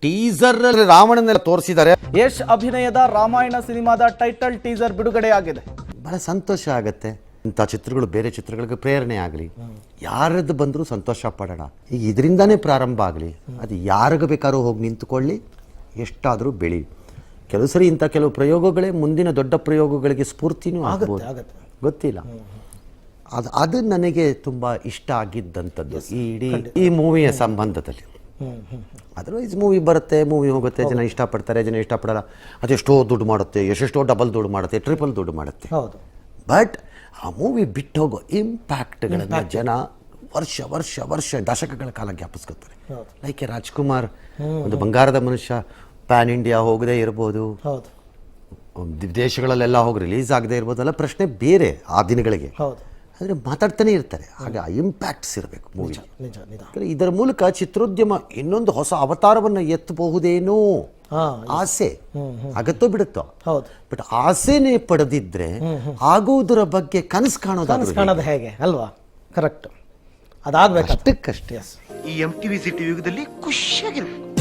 Teaser ರಾವಣನೆಲ್ಲ ತೋರಿಸಿದ್ದಾರೆ. ಯಶ್ ಅಭಿನಯದ ರಾಮಾಯಣ ಸಿನಿಮಾದ ಟೈಟಲ್ ಟೀಸರ್ ಬಿಡುಗಡೆಯಾಗಿದೆ. ಬಹಳ ಸಂತೋಷ ಆಗುತ್ತೆ. ಇಂಥ ಚಿತ್ರಗಳು ಬೇರೆ ಚಿತ್ರಗಳಿಗೆ ಪ್ರೇರಣೆ ಆಗಲಿ. ಯಾರದ್ದು ಬಂದರೂ ಸಂತೋಷ ಪಡೋಣ. ಈಗ ಇದರಿಂದಾನೇ ಪ್ರಾರಂಭ ಆಗಲಿ. ಅದು ಯಾರಿಗ ಬೇಕಾದ್ರೂ ಹೋಗಿ ನಿಂತುಕೊಳ್ಳಿ. ಎಷ್ಟಾದರೂ ಬೆಳಿ ಕೆಲವು ಸರಿ ಇಂಥ ಕೆಲವು ಪ್ರಯೋಗಗಳೇ ಮುಂದಿನ ದೊಡ್ಡ ಪ್ರಯೋಗಗಳಿಗೆ ಸ್ಫೂರ್ತಿನೂ ಆಗ್ಬೋದು. ಗೊತ್ತಿಲ್ಲ. ಅದು ಅದು ನನಗೆ ತುಂಬ ಇಷ್ಟ ಆಗಿದ್ದಂಥದ್ದು. ಈ ಇಡೀ ಈ ಮೂವಿಯ ಸಂಬಂಧದಲ್ಲಿ. ಅದರ್ವೈಸ್ ಮೂವಿ ಬರುತ್ತೆ ಮೂವಿ ಹೋಗುತ್ತೆ ಜನ ಇಷ್ಟಪಡ್ತಾರೆ ಜನ ಇಷ್ಟಪಡಲ್ಲ. ಅದೆಷ್ಟೋ ದುಡ್ಡು ಮಾಡುತ್ತೆ ಎಷ್ಟೆಷ್ಟೋ ಡಬಲ್ ದುಡ್ಡು ಮಾಡುತ್ತೆ ಟ್ರಿಪಲ್ ದುಡ್ಡು ಮಾಡುತ್ತೆ. ಹೌದು. ಬಟ್ ಆ ಮೂವಿ ಬಿಟ್ಟು ಹೋಗೋ ಇಂಪ್ಯಾಕ್ಟ್ಗಳನ್ನು ಜನ ವರ್ಷ ವರ್ಷ ವರ್ಷ ದಶಕಗಳ ಕಾಲ ಜ್ಞಾಪಿಸ್ಕೊತಾರೆ. ಲೈಕ್ ರಾಜ್ಕುಮಾರ್ ಒಂದು ಬಂಗಾರದ ಮನುಷ್ಯ ಪ್ಯಾನ್ ಇಂಡಿಯಾ ಹೋಗದೇ ಇರ್ಬೋದು. ದೇಶಗಳಲ್ಲೆಲ್ಲ ಹೋಗಿ ರಿಲೀಸ್ ಆಗದೆ ಇರ್ಬೋದಲ್ಲ ಪ್ರಶ್ನೆ ಬೇರೆ ಆ ದಿನಗಳಿಗೆ. ಹೌದು. ಆದರೆ ಮಾತಾಡ್ತಾನೆ ಇರ್ತಾರೆ. ಹಾಗೆ ಆ ಇಂಪ್ಯಾಕ್ಟ್ಸ್ ಇರಬೇಕು ಮೂವಿ ನಿಜ ನಿಜ. ಇದರ ಮೂಲಕ ಚಿತ್ರೋದ್ಯಮ ಇನ್ನೊಂದು ಹೊಸ ಅವತಾರವನ್ನು ಎತ್ತಬಹುದೇನೋ ಆಸೆ. ಆಗತ್ತೋ ಬಿಡುತ್ತೋ. ಹೌದು. ಬಟ್ ಆಸೆನೇ ಪಡೆದಿದ್ರೆ ಆಗುವುದರ ಬಗ್ಗೆ ಕನಸು ಕಾಣೋದು ಕನಸು ಕಾಣೋದು ಹೇಗೆ? ಅಲ್ವಾ? ಕರೆಕ್ಟ್ ಅದಾಗ್ಬೇಕು ಅಷ್ಟಕ್ಕಷ್ಟೇ. ಈ ಎಂ ಟಿವಿ ಸಿಟಿ ಯುಗದಲ್ಲಿ ಖುಷಿಯಾಗಿರ್ಬೇಕು.